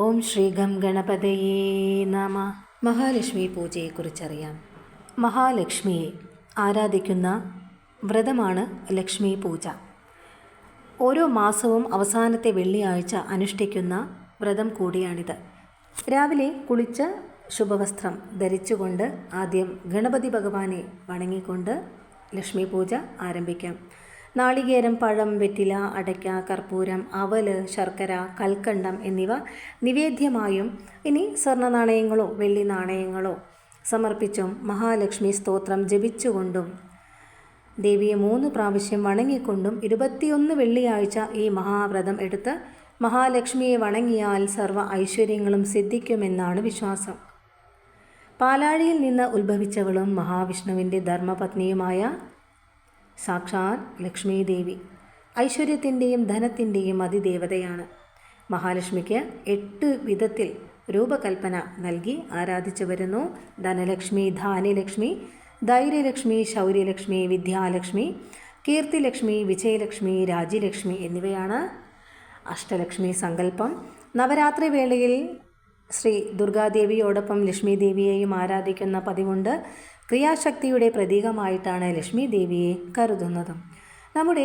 ഓം Shri gum ഗണപതയേ നമ. മഹാലക്ഷ്മി പൂജയെക്കുറിച്ചറിയാം മഹാലക്ഷ്മിയെ ആരാധിക്കുന്ന വ്രതമാണ് ലക്ഷ്മി പൂജ ഓരോ മാസവും അവസാനത്തെ വെള്ളിയാഴ്ച അനുഷ്ഠിക്കുന്ന വ്രതം കൂടിയാണിത്. രാവിലെ കുളിച്ച് ശുഭവസ്ത്രം ധരിച്ചുകൊണ്ട് ആദ്യം ഗണപതി ഭഗവാനെ വണങ്ങിക്കൊണ്ട് ലക്ഷ്മി പൂജ ആരംഭിക്കാം. നാളികേരം പഴം വെറ്റില അടയ്ക്ക കർപ്പൂരം അവൽ ശർക്കര കൽക്കണ്ടം എന്നിവ നിവേദ്യമായും ഇനി സ്വർണ നാണയങ്ങളോ വെള്ളി നാണയങ്ങളോ സമർപ്പിച്ചും മഹാലക്ഷ്മി സ്തോത്രം ജപിച്ചുകൊണ്ടും. ദേവിയെ മൂന്ന് പ്രാവശ്യം വണങ്ങിക്കൊണ്ടും ഇരുപത്തിയൊന്ന് വെള്ളിയാഴ്ച ഈ മഹാവ്രതം എടുത്ത് മഹാലക്ഷ്മിയെ വണങ്ങിയാൽ സർവ ഐശ്വര്യങ്ങളും സിദ്ധിക്കുമെന്നാണ് വിശ്വാസം. പാലാഴിയിൽ നിന്ന് ഉത്ഭവിച്ചവളും മഹാവിഷ്ണുവിന്റെ ധർമ്മപത്നിയുമായ സാക്ഷാൽ ലക്ഷ്മി ദേവി ഐശ്വര്യത്തിന്റെയും ധനത്തിന്റെയും അതിദേവതയാണ്. മഹാലക്ഷ്മിക്ക് എട്ട് വിധത്തിൽ രൂപകൽപ്പന നൽകി ആരാധിച്ചു വരുന്നു. ധനലക്ഷ്മി ധാന്യലക്ഷ്മി ധൈര്യലക്ഷ്മി ശൗര്യലക്ഷ്മി വിദ്യാലക്ഷ്മി കീർത്തിലക്ഷ്മി വിജയലക്ഷ്മി രാജ്യലക്ഷ്മി എന്നിവയാണ്. അഷ്ടലക്ഷ്മി സങ്കല്പം. നവരാത്രി വേളയിൽ ശ്രീ ദുർഗാദേവിയോടൊപ്പം ലക്ഷ്മി ദേവിയെയും ആരാധിക്കുന്ന പതിവുണ്ട്. ക്രിയാശക്തിയുടെ പ്രതീകമായിട്ടാണ് ലക്ഷ്മി ദേവിയെ കരുതുന്നത്. നമ്മുടെ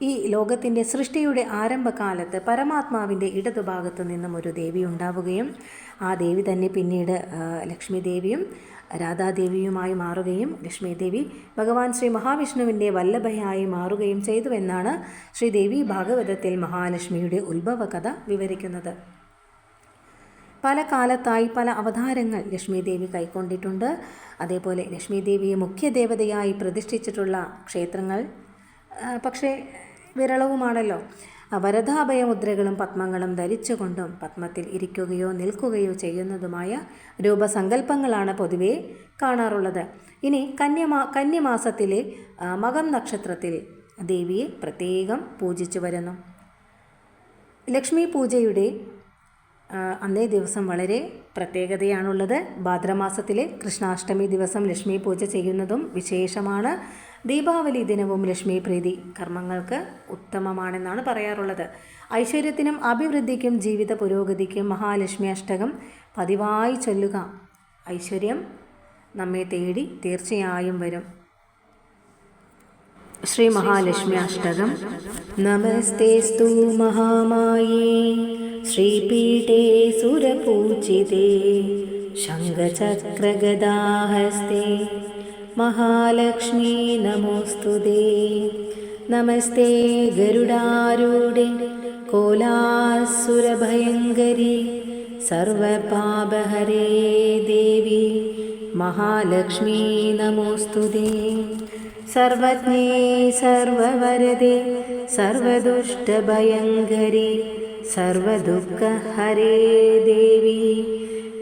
ഈ ലോകത്തിന്റെ സൃഷ്ടിയുടെ ആരംഭകാലത്ത് പരമാത്മാവിന്റെ ഇടതുഭാഗത്തു നിന്നും ഒരു ദേവി ഉണ്ടാവുകയും ആ ദേവി തന്നെ പിന്നീട് ലക്ഷ്മി ദേവിയും രാധാദേവിയുമായി മാറുകയും ലക്ഷ്മി ദേവി ഭഗവാൻ ശ്രീ മഹാവിഷ്ണുവിന്റെ വല്ലഭയായി മാറുകയും ചെയ്തുവെന്നാണ് ശ്രീദേവി ഭാഗവതത്തിൽ മഹാലക്ഷ്മിയുടെ ഉത്ഭവകഥ വിവരിക്കുന്നത്. പല കാലത്തായി പല അവതാരങ്ങൾ ലക്ഷ്മി ദേവി കൈക്കൊണ്ടിട്ടുണ്ട്. അതേപോലെ ലക്ഷ്മി ദേവിയെ മുഖ്യ ദേവതയായി പ്രതിഷ്ഠിച്ചിട്ടുള്ള ക്ഷേത്രങ്ങൾ പക്ഷേ വിരളവുമാണല്ലോ. വരദാഭയമുദ്രകളും പത്മങ്ങളും ധരിച്ചുകൊണ്ടും പത്മത്തിൽ ഇരിക്കുകയോ നിൽക്കുകയോ ചെയ്യുന്നതുമായ രൂപസങ്കല്പങ്ങളാണ് പൊതുവേ കാണാറുള്ളത്. ഇനി കന്യമാ കന്യമാസത്തിലെ മകം നക്ഷത്രത്തിൽ ദേവിയെ പ്രത്യേകം പൂജിച്ചു വരുന്നു. ലക്ഷ്മി പൂജയുടെ അന്നേ ദിവസം വളരെ പ്രത്യേകതയാണുള്ളത്. ഭാദ്രമാസത്തിലെ കൃഷ്ണാഷ്ടമി ദിവസം ലക്ഷ്മി പൂജ ചെയ്യുന്നതും വിശേഷമാണ്. ദീപാവലി ദിനവും ലക്ഷ്മി പ്രീതി കർമ്മങ്ങൾക്ക് ഉത്തമമാണെന്നാണ് പറയാറുള്ളത്. ഐശ്വര്യത്തിനും അഭിവൃദ്ധിക്കും ജീവിത പുരോഗതിക്കും മഹാലക്ഷ്മി അഷ്ടകം പതിവായി ചൊല്ലുക. ഐശ്വര്യം നമ്മെ തേടി തീർച്ചയായും വരും. ശ്രീ മഹാലക്ഷ്മി അഷ്ടകം. നമസ്തേസ്തു മഹാമായേ. ശ്രീപീഠേ സുരപൂജിതേ ശംഖചക്രഗദാഹസ്തേ മഹാലക്ഷ്മീ നമോസ്തുതേ. നമസ്തേ महालक्ष्मी കോലാസുരഭയങ്കരി സർവപാപഹരേ ദേവി മഹാലക്ഷ്മീ നമോസ്തുതേ. सर्वदुःखहरे देवी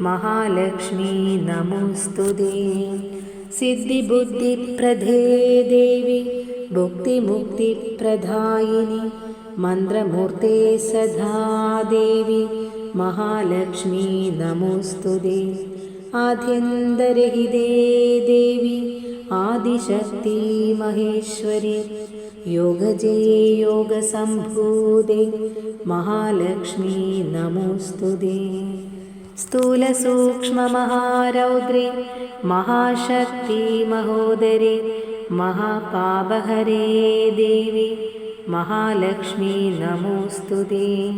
महालक्ष्मी नमोऽस्तु दे। सिद्धिबुद्धिप्रधे देवि भुक्तिमुक्तिप्रधायिनि मन्त्रमूर्ते सदा देवि महालक्ष्मी नमोऽस्तु दे। आद्यन्तरे हि दे देवि ആദിശക്തി മഹേശ്വരി യോഗജേ യോഗസംഭൂതേ മഹാലക്ഷ്മി നമോസ്തുതേ. സ്ഥൂലസൂക്ഷ്മമഹാരൗദ്രേ മഹാശക്തി മഹോദരി മഹാപാപഹരേ ദേവി മഹാലക്ഷ്മി നമോസ്തുതേ.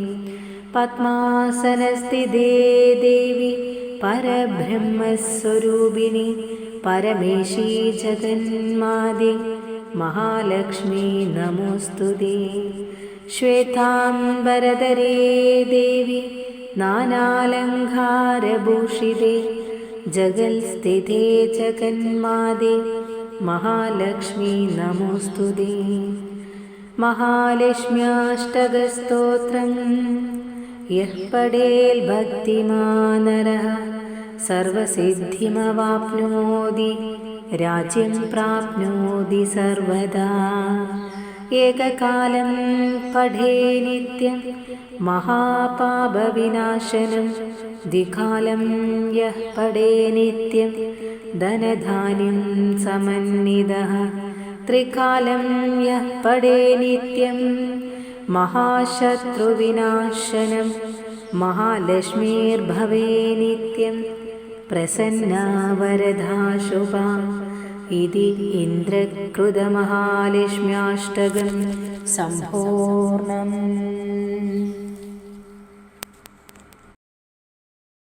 പത്മാസനസ്ഥിതേ ദേവി പരബ്രഹ്മസ്വരൂപിണി പരമേശീ ജഗന്മാതി മഹാലക്ഷ്മീ നമോസ്തുതേ ശ്വേതാംബരധരേ ദേവി നാനാലങ്കാരഭൂഷിതേ ജഗൽസ്ഥിതേ ജഗന്മാതേ മഹാലക്ഷ്മീ നമോസ്തുതേ മഹാലക്ഷ്മ്യാഷ്ടകസ്തോത്രം യഃ പടേൽ ഭക്തിമാനരः സർവസിദ്ധിമവാപ്നോതി രാജ്യം പ്രാപ്നോതി സർവദാ ഏകകാലം പഠേ നിത്യം മഹാപാപവിനാശനം ദ്വികാലം യഃ പഠേ നിത്യം ധനധാന്യം സമന്വിതः ത്രികാലം യഃ പഠേ നിത്യം महाशत्रुविनाशनं महालक्ष्मीर्भवे नित्यं प्रसन्नावरधाशुभा इति इन्द्रकृतमहालिष्म्याष्टगं सम्पूर्णम्